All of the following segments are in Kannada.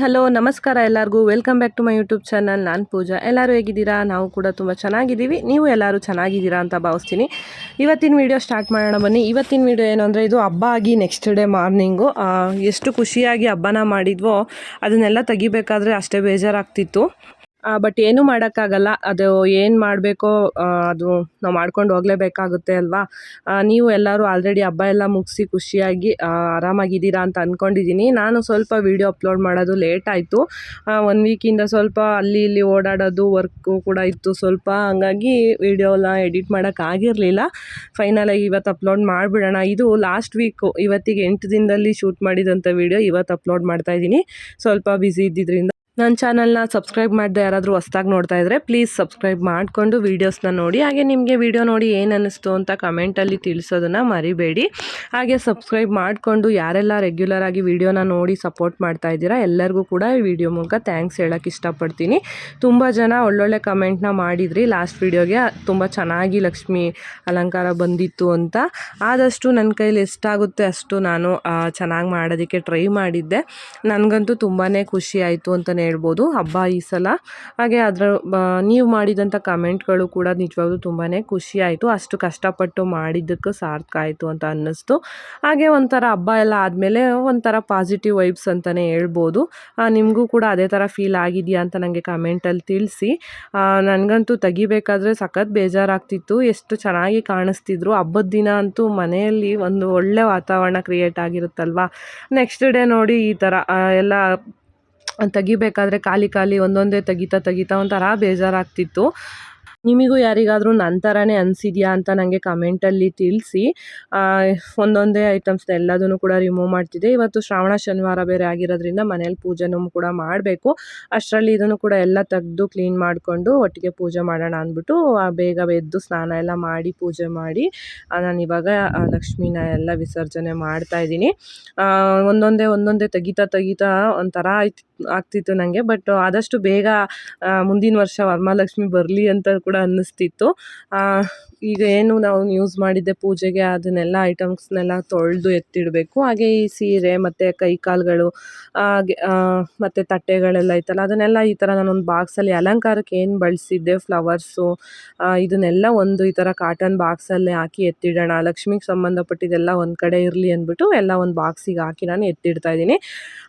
ಹಲೋ, ನಮಸ್ಕಾರ ಎಲ್ಲರಿಗೂ. Welcome back to my YouTube channel ನಾನು ಪೂಜಾ. ಎಲ್ಲರೂ ಹೇಗಿದ್ದೀರಾ? ನಾವು ಕೂಡ ತುಂಬ ಚೆನ್ನಾಗಿದ್ದೀವಿ. ನೀವು ಎಲ್ಲರೂ ಚೆನ್ನಾಗಿದ್ದೀರಾ ಅಂತ ಭಾವಿಸ್ತೀನಿ. ಇವತ್ತಿನ ವಿಡಿಯೋ ಸ್ಟಾರ್ಟ್ ಮಾಡೋಣ ಬನ್ನಿ. ಇವತ್ತಿನ ವೀಡಿಯೋ ಏನು ಅಂದರೆ, ಇದು ಹಬ್ಬ ಆಗಿ ನೆಕ್ಸ್ಟ್ ಡೇ ಮಾರ್ನಿಂಗು ಎಷ್ಟು ಖುಷಿಯಾಗಿ ಹಬ್ಬನ ಮಾಡಿದ್ವೋ, ಅದನ್ನೆಲ್ಲ ತೆಗಿಬೇಕಾದ್ರೆ ಅಷ್ಟೇ ಬೇಜಾರಾಗ್ತಿತ್ತು. ಬಟ್ ಏನೂ ಮಾಡೋಕ್ಕಾಗಲ್ಲ. ಅದು ಏನು ಮಾಡಬೇಕೋ ಅದು ನಾವು ಮಾಡ್ಕೊಂಡು ಹೋಗಲೇಬೇಕಾಗುತ್ತೆ ಅಲ್ವಾ? ನೀವು ಎಲ್ಲರೂ ಆಲ್ರೆಡಿ ಹಬ್ಬ ಎಲ್ಲ ಮುಗಿಸಿ ಖುಷಿಯಾಗಿ ಆರಾಮಾಗಿದ್ದೀರಾ ಅಂತ ಅಂದ್ಕೊಂಡಿದ್ದೀನಿ ನಾನು ಸ್ವಲ್ಪ ವೀಡಿಯೋ ಅಪ್ಲೋಡ್ ಮಾಡೋದು ಲೇಟ್ ಆಯಿತು. ಒನ್ ವೀಕಿಂದ ಸ್ವಲ್ಪ ಅಲ್ಲಿ ಇಲ್ಲಿ ಓಡಾಡೋದು ವರ್ಕು ಕೂಡ ಇತ್ತು. ಸ್ವಲ್ಪ ಹಂಗಾಗಿ ವೀಡಿಯೋ ಎಲ್ಲ ಎಡಿಟ್ ಮಾಡೋಕ್ಕಾಗಿರಲಿಲ್ಲ ಫೈನಲಾಗಿ ಇವತ್ತು ಅಪ್ಲೋಡ್ ಮಾಡಿಬಿಡೋಣ. ಇದು ಲಾಸ್ಟ್ ವೀಕು ಇವತ್ತಿಗೆ ಎಂಟು ದಿನದಲ್ಲಿ ಶೂಟ್ ಮಾಡಿದಂಥ ವೀಡಿಯೋ ಇವತ್ತು ಅಪ್ಲೋಡ್ ಮಾಡ್ತಾಯಿದ್ದೀನಿ ಸ್ವಲ್ಪ ಬ್ಯುಸಿ ಇದ್ದಿದ್ದರಿಂದ ನನ್ನ ಚಾನಲ್ನ ಸಬ್ಸ್ಕ್ರೈಬ್ ಮಾಡದೆ ಯಾರಾದರೂ ಹೊಸ್ದಾಗಿ ನೋಡ್ತಾ ಇದ್ದರೆ ಪ್ಲೀಸ್ ಸಬ್ಸ್ಕ್ರೈಬ್ ಮಾಡಿಕೊಂಡು ವೀಡಿಯೋಸ್ನ ನೋಡಿ. ಹಾಗೆ ನಿಮಗೆ ವೀಡಿಯೋ ನೋಡಿ ಏನು ಅನ್ನಿಸ್ತು ಅಂತ ಕಮೆಂಟಲ್ಲಿ ತಿಳಿಸೋದನ್ನು ಮರಿಬೇಡಿ. ಹಾಗೆ ಸಬ್ಸ್ಕ್ರೈಬ್ ಮಾಡಿಕೊಂಡು ಯಾರೆಲ್ಲ ರೆಗ್ಯುಲರ್ ಆಗಿ ವೀಡಿಯೋನ ನೋಡಿ ಸಪೋರ್ಟ್ ಮಾಡ್ತಾ ಇದ್ದೀರಾ, ಎಲ್ಲರಿಗೂ ಕೂಡ ಈ ವಿಡಿಯೋ ಮೂಲಕ ಥ್ಯಾಂಕ್ಸ್ ಹೇಳೋಕ್ಕೆ ಇಷ್ಟಪಡ್ತೀನಿ. ತುಂಬ ಜನ ಒಳ್ಳೊಳ್ಳೆ ಕಮೆಂಟ್ನ ಮಾಡಿದ್ರಿ. ಲಾಸ್ಟ್ ವೀಡಿಯೋಗೆ ತುಂಬ ಚೆನ್ನಾಗಿ ಲಕ್ಷ್ಮಿ ಅಲಂಕಾರ ಬಂದಿತ್ತು ಅಂತ. ಆದಷ್ಟು ನನ್ನ ಕೈಲಿ ಎಷ್ಟಾಗುತ್ತೆ ಅಷ್ಟು ನಾನು ಚೆನ್ನಾಗಿ ಮಾಡೋದಕ್ಕೆ ಟ್ರೈ ಮಾಡಿದ್ದೆ. ನನಗಂತೂ ತುಂಬಾ ಖುಷಿ ಆಯಿತು ಅಂತಲೇ ಹೇಳ್ಬೋದು. ಹಬ್ಬ ಈ ಸಲ. ಹಾಗೆ ಅದರ ನೀವು ಮಾಡಿದಂಥ ಕಮೆಂಟ್ಗಳು ಕೂಡ ನಿಜವಾಗ್ಲೂ ತುಂಬಾ ಖುಷಿ ಆಯಿತು. ಅಷ್ಟು ಕಷ್ಟಪಟ್ಟು ಮಾಡಿದ್ದಕ್ಕೂ ಸಾರ್ಥಕ ಆಯಿತು ಅಂತ ಅನ್ನಿಸ್ತು. ಹಾಗೆ ಒಂಥರ ಹಬ್ಬ ಎಲ್ಲ ಆದಮೇಲೆ ಒಂಥರ ಪಾಸಿಟಿವ್ ವೈಬ್ಸ್ ಅಂತಲೇ ಹೇಳ್ಬೋದು. ನಿಮಗೂ ಕೂಡ ಅದೇ ಥರ ಫೀಲ್ ಆಗಿದೆಯಾ ಅಂತ ನನಗೆ ಕಮೆಂಟಲ್ಲಿ ತಿಳಿಸಿ. ನನಗಂತೂ ತೆಗಿಬೇಕಾದ್ರೆ ಸಖತ್ ಬೇಜಾರಾಗ್ತಿತ್ತು. ಎಷ್ಟು ಚೆನ್ನಾಗಿ ಕಾಣಿಸ್ತಿದ್ರು. ಹಬ್ಬದ ದಿನ ಅಂತೂ ಮನೆಯಲ್ಲಿ ಒಂದು ಒಳ್ಳೆ ವಾತಾವರಣ ಕ್ರಿಯೇಟ್ ಆಗಿರುತ್ತಲ್ವಾ? ನೆಕ್ಸ್ಟ್ ಡೇ ನೋಡಿ ಈ ಥರ ಎಲ್ಲ ತೆಗಿಬೇಕಾದ್ರೆ ಖಾಲಿ ಖಾಲಿ ಒಂದೊಂದೇ ತೆಗಿತಾ ತೆಗಿತಾ ಒಂಥರ ಬೇಜಾರಾಗ್ತಿತ್ತು. ನಿಮಗೂ ಯಾರಿಗಾದರೂ ನನ್ನ ಥರನೇ ಅನಿಸಿದ್ಯಾ ಅಂತ ನನಗೆ ಕಮೆಂಟಲ್ಲಿ ತಿಳಿಸಿ. ಒಂದೊಂದೇ ಐಟಮ್ಸ್ನ ಎಲ್ಲದನ್ನು ಕೂಡ ರಿಮೂವ್ ಮಾಡ್ತಿದ್ದೆ. ಇವತ್ತು ಶ್ರಾವಣ, ಶನಿವಾರ ಬೇರೆ ಆಗಿರೋದ್ರಿಂದ ಮನೇಲಿ ಪೂಜೆನೂ ಕೂಡ ಮಾಡಬೇಕು. ಅಷ್ಟರಲ್ಲಿ ಇದನ್ನು ಕೂಡ ಎಲ್ಲ ತೆಗೆದು ಕ್ಲೀನ್ ಮಾಡಿಕೊಂಡು ಒಟ್ಟಿಗೆ ಪೂಜೆ ಮಾಡೋಣ ಅಂದ್ಬಿಟ್ಟು ಬೇಗ ಎದ್ದು ಸ್ನಾನ ಎಲ್ಲ ಮಾಡಿ, ಪೂಜೆ ಮಾಡಿ ನಾನು ಇವಾಗ ಲಕ್ಷ್ಮೀನ ಎಲ್ಲ ವಿಸರ್ಜನೆ ಮಾಡ್ತಾ ಇದ್ದೀನಿ. ಒಂದೊಂದೇ ಒಂದೊಂದೇ ತೆಗಿತಾ ತೆಗಿತಾ ಒಂಥರ ಆಯ್ತು, ಆಗ್ತಿತ್ತು ನನಗೆ ಬಟ್ ಆದಷ್ಟು ಬೇಗ ಮುಂದಿನ ವರ್ಷ ವರಮಹಾಲಕ್ಷ್ಮಿ ಬರಲಿ ಅಂತ ಕೂಡ ಅನ್ನಿಸ್ತಿತ್ತು. ಈಗ ಏನು ನಾವು ಯೂಸ್ ಮಾಡಿದ್ದೆ ಪೂಜೆಗೆ ಅದನ್ನೆಲ್ಲ ಐಟಮ್ಸ್ನೆಲ್ಲ ತೊಳೆದು ಎತ್ತಿಡಬೇಕು. ಹಾಗೆ ಈ ಸೀರೆ ಮತ್ತು ಕೈ ಕಾಲುಗಳು ಹಾಗೆ ಮತ್ತು ತಟ್ಟೆಗಳೆಲ್ಲ ಇತ್ತಲ್ಲ ಅದನ್ನೆಲ್ಲ ಈ ಥರ ನಾನೊಂದು ಬಾಕ್ಸಲ್ಲಿ ಅಲಂಕಾರಕ್ಕೆ ಏನು ಬಳಸಿದ್ದೆ ಫ್ಲವರ್ಸು ಇದನ್ನೆಲ್ಲ ಒಂದು ಈ ಥರ ಕಾಟನ್ ಬಾಕ್ಸಲ್ಲೇ ಹಾಕಿ ಎತ್ತಿಡೋಣ ಲಕ್ಷ್ಮಿಗೆ ಸಂಬಂಧಪಟ್ಟಿದ್ದೆಲ್ಲ ಒಂದು ಕಡೆ ಇರಲಿ ಅಂದ್ಬಿಟ್ಟು ಎಲ್ಲ ಒಂದು ಬಾಕ್ಸಿಗೆ ಹಾಕಿ ನಾನು ಎತ್ತಿಡ್ತಾ ಇದ್ದೀನಿ.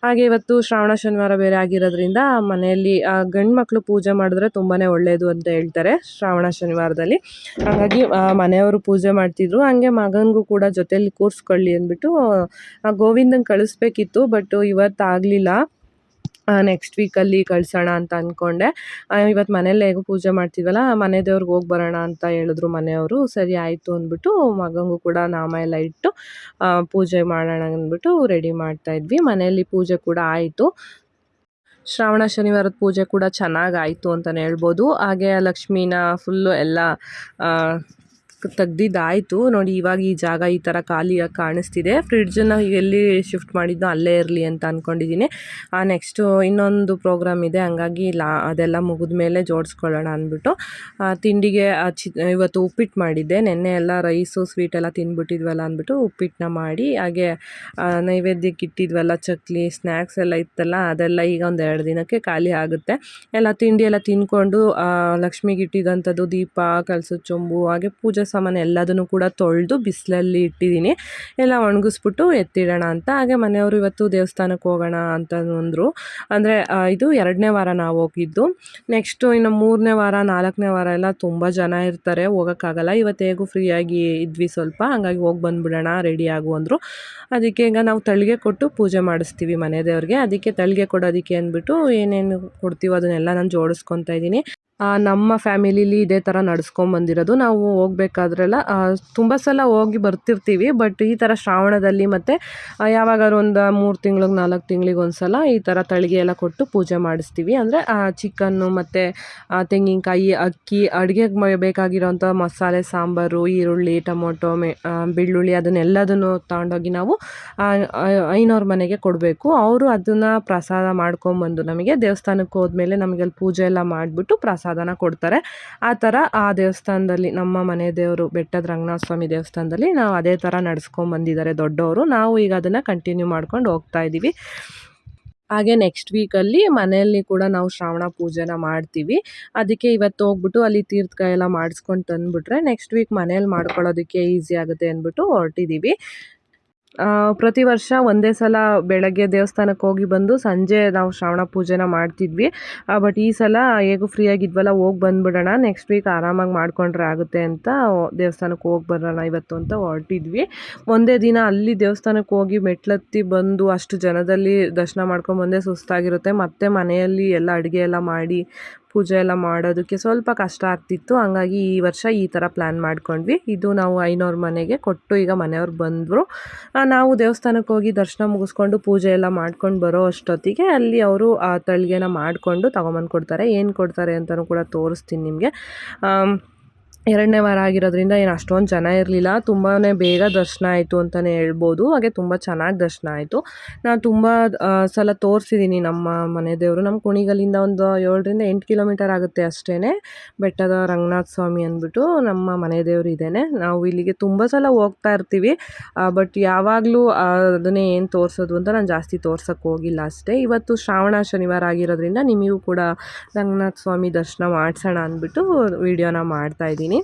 ಹಾಗೆ ಇವತ್ತು ಶ್ರಾವಣ, ಶನಿವಾರ ಬೇರೆ ಆಗಿರೋದ್ರಿಂದ ಮನೆಯಲ್ಲಿ ಗಂಡು ಮಕ್ಕಳು ಪೂಜೆ ಮಾಡಿದ್ರೆ ತುಂಬಾ ಒಳ್ಳೆಯದು ಅಂತ ಹೇಳ್ತಾರೆ ಶ್ರಾವಣ, ಶನಿವಾರದಲ್ಲಿ. ಹಾಗಾಗಿ ಮನೆಯವರು ಪೂಜೆ ಮಾಡ್ತಿದ್ರು. ಹಂಗೆ ಮಗನಿಗೂ ಕೂಡ ಜೊತೆಯಲ್ಲಿ ಕೂರಿಸ್ಕೊಳ್ಳಿ ಅಂದ್ಬಿಟ್ಟು ಗೋವಿಂದನ್ ಕಳಿಸ್ಬೇಕಿತ್ತು, ಬಟ್ ಇವತ್ತು ಆಗಲಿಲ್ಲ. ನೆಕ್ಸ್ಟ್ ವೀಕಲ್ಲಿ ಕಳ್ಸೋಣ ಅಂತ ಅಂದ್ಕೊಂಡೆ ಇವತ್ತು ಮನೇಲಿ ಹೇಗೂ ಪೂಜೆ ಮಾಡ್ತೀವಲ್ಲ ಮನೆ ದೇವ್ರಿಗೆ ಹೋಗಿ ಬರೋಣ ಅಂತ ಹೇಳಿದ್ರು ಮನೆಯವರು. ಸರಿ ಆಯಿತು ಅಂದ್ಬಿಟ್ಟು ಮಗನಿಗೂ ಕೂಡ ನಾಮ ಎಲ್ಲ ಇಟ್ಟು ಪೂಜೆ ಮಾಡೋಣ ಅಂದ್ಬಿಟ್ಟು ರೆಡಿ ಮಾಡ್ತಾ ಇದ್ವಿ. ಮನೆಯಲ್ಲಿ ಪೂಜೆ ಕೂಡ ಆಯಿತು. ಶ್ರಾವಣ ಶನಿವಾರದ ಪೂಜೆ ಕೂಡ ಚೆನ್ನಾಗಾಯಿತು ಅಂತಲೇ ಹೇಳ್ಬೋದು. ಹಾಗೆ ಲಕ್ಷ್ಮೀನ ಫುಲ್ಲು ಎಲ್ಲ ತೆಗ್ದಿದ್ದಾಯಿತು. ನೋಡಿ, ಇವಾಗ ಈ ಜಾಗ ಈ ಥರ ಖಾಲಿಯಾಗಿ ಕಾಣಿಸ್ತಿದೆ. ಫ್ರಿಡ್ಜನ್ನು ಎಲ್ಲಿ ಶಿಫ್ಟ್ ಮಾಡಿದ್ದು ಅಲ್ಲೇ ಇರಲಿ ಅಂತ ಅಂದ್ಕೊಂಡಿದ್ದೀನಿ ನೆಕ್ಸ್ಟು ಇನ್ನೊಂದು ಪ್ರೋಗ್ರಾಮ್ ಇದೆ. ಹಂಗಾಗಿ ಲಾ, ಅದೆಲ್ಲ ಮುಗಿದ ಮೇಲೆ ಜೋಡಿಸ್ಕೊಳ್ಳೋಣ ಅಂದ್ಬಿಟ್ಟು. ತಿಂಡಿಗೆ ಚಿ, ಇವತ್ತು ಉಪ್ಪಿಟ್ಟು ಮಾಡಿದ್ದೆ. ನೆನ್ನೆ ಎಲ್ಲ ರೈಸು ಸ್ವೀಟ್ ಎಲ್ಲ ತಿಂದ್ಬಿಟ್ಟಿದ್ವಲ್ಲ ಅಂದ್ಬಿಟ್ಟು ಉಪ್ಪಿಟ್ಟನ್ನ ಮಾಡಿ, ಹಾಗೆ ನೈವೇದ್ಯಕ್ಕೆ ಇಟ್ಟಿದ್ವಲ್ಲ, ಚಕ್ಲಿ ಸ್ನ್ಯಾಕ್ಸ್ ಎಲ್ಲ ಇತ್ತಲ್ಲ, ಅದೆಲ್ಲ ಈಗ ಒಂದು ಎರಡು ದಿನಕ್ಕೆ ಖಾಲಿ ಆಗುತ್ತೆ. ಎಲ್ಲ ತಿಂಡಿ ಎಲ್ಲ ತಿಂದ್ಕೊಂಡು ಲಕ್ಷ್ಮಿಗೆ ಇಟ್ಟಿದ್ದಂಥದ್ದು ದೀಪ ಕಲಸು ಚೊಂಬು, ಹಾಗೆ ಪೂಜೆ ಸಾಮಾನು ಎಲ್ಲದನ್ನು ಕೂಡ ತೊಳೆದು ಬಿಸಿಲಲ್ಲಿ ಇಟ್ಟಿದ್ದೀನಿ. ಎಲ್ಲ ಒಣಗಿಸ್ಬಿಟ್ಟು ಎತ್ತಿಡೋಣ ಅಂತ. ಹಾಗೆ ಮನೆಯವರು ಇವತ್ತು ದೇವಸ್ಥಾನಕ್ಕೆ ಹೋಗೋಣ ಅಂತ ಅಂದರು. ಅಂದರೆ ಇದು ಎರಡನೇ ವಾರ ನಾವು ಹೋಗಿದ್ದು. ನೆಕ್ಸ್ಟು ಇನ್ನು ಮೂರನೇ ವಾರ, ನಾಲ್ಕನೇ ವಾರ ಎಲ್ಲ ತುಂಬ ಜನ ಇರ್ತಾರೆ. ಹೋಗೋಕ್ಕಾಗಲ್ಲ. ಇವತ್ತು ಹೇಗೂ ಫ್ರೀಯಾಗಿ ಇದ್ವಿ ಸ್ವಲ್ಪ. ಹಂಗಾಗಿ ಹೋಗಿ ಬಂದುಬಿಡೋಣ, ರೆಡಿ ಆಗು ಅಂದರು. ಅದಕ್ಕೆ ಈಗ ನಾವು ತಳಿಗೆ ಕೊಟ್ಟು ಪೂಜೆ ಮಾಡಿಸ್ತೀವಿ ಮನೆ ದೇವ್ರಿಗೆ. ಅದಕ್ಕೆ ತಳಿಗೆ ಕೊಡೋದಕ್ಕೆ ಅಂದ್ಬಿಟ್ಟು ಏನೇನು ಕೊಡ್ತೀವೋ ಅದನ್ನೆಲ್ಲ ನಾನು ಜೋಡಿಸ್ಕೊತಾ ಇದ್ದೀನಿ. ನಮ್ಮ ಫ್ಯಾಮಿಲಿಲಿ ಇದೇ ಥರ ನಡ್ಸ್ಕೊಂಬಂದಿರೋದು ನಾವು ಹೋಗ್ಬೇಕಾದ್ರೆಲ್ಲ ತುಂಬ ಸಲ ಹೋಗಿ ಬರ್ತಿರ್ತೀವಿ, ಬಟ್ ಈ ಥರ ಶ್ರಾವಣದಲ್ಲಿ ಮತ್ತು ಯಾವಾಗಾದ್ರು ಒಂದು ಮೂರು ತಿಂಗ್ಳಿಗೆ, ನಾಲ್ಕು ತಿಂಗ್ಳಿಗೆ ಒಂದು ಸಲ ಈ ಥರ ತಳಿಗೆ ಎಲ್ಲ ಕೊಟ್ಟು ಪೂಜೆ ಮಾಡಿಸ್ತೀವಿ. ಅಂದರೆ ಚಿಕನ್ನು ಮತ್ತು ತೆಂಗಿನಕಾಯಿ, ಅಕ್ಕಿ ಅಡುಗೆಗೆ ಬೇಕಾಗಿರೋಂಥ ಮಸಾಲೆ, ಸಾಂಬಾರು, ಈರುಳ್ಳಿ, ಟೊಮೊಟೊ, ಮೆ ಬೆಳ್ಳುಳ್ಳಿ ಅದನ್ನೆಲ್ಲದನ್ನು ತಗೊಂಡೋಗಿ ನಾವು ಐನೋರ್ ಮನೆಗೆ ಕೊಡಬೇಕು. ಅವರು ಅದನ್ನು ಪ್ರಸಾದ ಮಾಡ್ಕೊಂಬಂದು ನಮಗೆ ದೇವಸ್ಥಾನಕ್ಕೆ ಹೋದ್ಮೇಲೆ ನಮಗೆ ಅಲ್ಲಿ ಪೂಜೆ ಎಲ್ಲ ಮಾಡಿಬಿಟ್ಟು ಪ್ರಸಾದನ ಕೊಡ್ತಾರೆ. ಆ ಥರ ಆ ದೇವಸ್ಥಾನದಲ್ಲಿ ನಮ್ಮ ಮನೆ ದೇವರು ಬೆಟ್ಟದ ರಂಗನಾಥ ಸ್ವಾಮಿ ದೇವಸ್ಥಾನದಲ್ಲಿ ನಾವು ಅದೇ ಥರ ನಡ್ಸ್ಕೊಂಬಂದಿದ್ದಾರೆ ದೊಡ್ಡವರು. ನಾವು ಈಗ ಅದನ್ನು ಕಂಟಿನ್ಯೂ ಮಾಡ್ಕೊಂಡು ಹೋಗ್ತಾ ಇದ್ದೀವಿ ಹಾಗೆ ನೆಕ್ಸ್ಟ್ ವೀಕಲ್ಲಿ ಮನೆಯಲ್ಲಿ ಕೂಡ ನಾವು ಶ್ರಾವಣ ಪೂಜೆನ ಮಾಡ್ತೀವಿ. ಅದಕ್ಕೆ ಇವತ್ತು ಹೋಗ್ಬಿಟ್ಟು ಅಲ್ಲಿ ತೀರ್ಥಕಾಯಿ ಎಲ್ಲ ಮಾಡಿಸ್ಕೊಂಡು ತಂದುಬಿಟ್ರೆ ನೆಕ್ಸ್ಟ್ ವೀಕ್ ಮನೇಲಿ ಮಾಡ್ಕೊಳ್ಳೋದಕ್ಕೆ ಈಸಿ ಆಗುತ್ತೆ ಅಂದ್ಬಿಟ್ಟು ಹೊರಟಿದ್ದೀವಿ ಪ್ರತಿ ವರ್ಷ ಒಂದೇ ಸಲ ಬೆಳಗ್ಗೆ ದೇವಸ್ಥಾನಕ್ಕೆ ಹೋಗಿ ಬಂದು ಸಂಜೆ ನಾವು ಶ್ರಾವಣ ಪೂಜೆನ ಮಾಡ್ತಿದ್ವಿ. ಬಟ್ ಈ ಸಲ ಹೇಗೂ ಫ್ರೀ ಆಗಿದ್ವಲ್ಲ ಹೋಗಿ ಬಂದುಬಿಡೋಣ ನೆಕ್ಸ್ಟ್ ವೀಕ್ ಆರಾಮಾಗಿ ಮಾಡ್ಕೊಂಡ್ರೆ ಆಗುತ್ತೆ ಅಂತ ದೇವಸ್ಥಾನಕ್ಕೆ ಹೋಗಿ ಬರೋಣ ಇವತ್ತು ಅಂತ ಹೊರಟಿದ್ವಿ. ಒಂದೇ ದಿನ ಅಲ್ಲಿ ದೇವಸ್ಥಾನಕ್ಕೆ ಹೋಗಿ ಮೆಟ್ಲತ್ತಿ ಬಂದು ಅಷ್ಟು ಜನದಲ್ಲಿ ದರ್ಶನ ಮಾಡ್ಕೊಂಡು ಬಂದೇ ಸುಸ್ತಾಗಿರುತ್ತೆ. ಮತ್ತೆ ಮನೆಯಲ್ಲಿ ಎಲ್ಲ ಅಡುಗೆ ಎಲ್ಲ ಮಾಡಿ ಪೂಜೆ ಎಲ್ಲ ಮಾಡೋದಕ್ಕೆ ಸ್ವಲ್ಪ ಕಷ್ಟ ಆಗ್ತಿತ್ತು. ಹಂಗಾಗಿ ಈ ವರ್ಷ ಈ ಥರ ಪ್ಲ್ಯಾನ್ ಮಾಡ್ಕೊಂಡ್ವಿ. ಇದು ನಾವು ಐನೋರ್ ಮನೆಗೆ ಕೊಟ್ಟು ಈಗ ಮನೆಯವ್ರು ಬಂದರು. ನಾವು ದೇವಸ್ಥಾನಕ್ಕೆ ಹೋಗಿ ದರ್ಶನ ಮುಗಿಸ್ಕೊಂಡು ಪೂಜೆ ಎಲ್ಲ ಮಾಡ್ಕೊಂಡು ಬರೋ ಅಷ್ಟೊತ್ತಿಗೆ ಅಲ್ಲಿ ಅವರು ಆ ತಳಿಗೆನ ಮಾಡಿಕೊಂಡು ತಗೊಂಬಂದು ಕೊಡ್ತಾರೆ. ಏನು ಕೊಡ್ತಾರೆ ಅಂತಲೂ ಕೂಡ ತೋರಿಸ್ತೀನಿ ನಿಮಗೆ. ಎರಡನೇ ವಾರ ಆಗಿರೋದ್ರಿಂದ ಏನು ಅಷ್ಟೊಂದು ಜನ ಇರಲಿಲ್ಲ. ತುಂಬಾ ಬೇಗ ದರ್ಶನ ಆಯಿತು ಅಂತಲೇ ಹೇಳ್ಬೋದು. ಹಾಗೆ ತುಂಬ ಚೆನ್ನಾಗಿ ದರ್ಶನ ಆಯಿತು. ನಾನು ತುಂಬ ಸಲ ತೋರಿಸಿದ್ದೀನಿ ನಮ್ಮ ಮನೆ ದೇವರು. ನಮ್ಮ ಕುಣಿಗಲಿಂದ ಒಂದು ಏಳರಿಂದ ಎಂಟು ಕಿಲೋಮೀಟರ್ ಆಗುತ್ತೆ ಅಷ್ಟೇ ಬೆಟ್ಟದ ರಂಗನಾಥ ಸ್ವಾಮಿ ಅಂದ್ಬಿಟ್ಟು ನಮ್ಮ ಮನೆ ದೇವರು ಇದ್ದೇನೆ ನಾವು ಇಲ್ಲಿಗೆ ತುಂಬ ಸಲ ಹೋಗ್ತಾ ಇರ್ತೀವಿ. ಬಟ್ ಯಾವಾಗಲೂ ಅದನ್ನೇ ಏನು ತೋರಿಸೋದು ಅಂತ ನಾನು ಜಾಸ್ತಿ ತೋರ್ಸೋಕ್ಕೆ ಹೋಗಿಲ್ಲ ಅಷ್ಟೇ. ಇವತ್ತು ಶ್ರಾವಣ ಶನಿವಾರ ಆಗಿರೋದ್ರಿಂದ ನಿಮಗೂ ಕೂಡ ರಂಗನಾಥ ಸ್ವಾಮಿ ದರ್ಶನ ಮಾಡಿಸೋಣ ಅಂದ್ಬಿಟ್ಟು ವಿಡಿಯೋನ ಮಾಡ್ತಾ ಇದ್ದೀನಿ.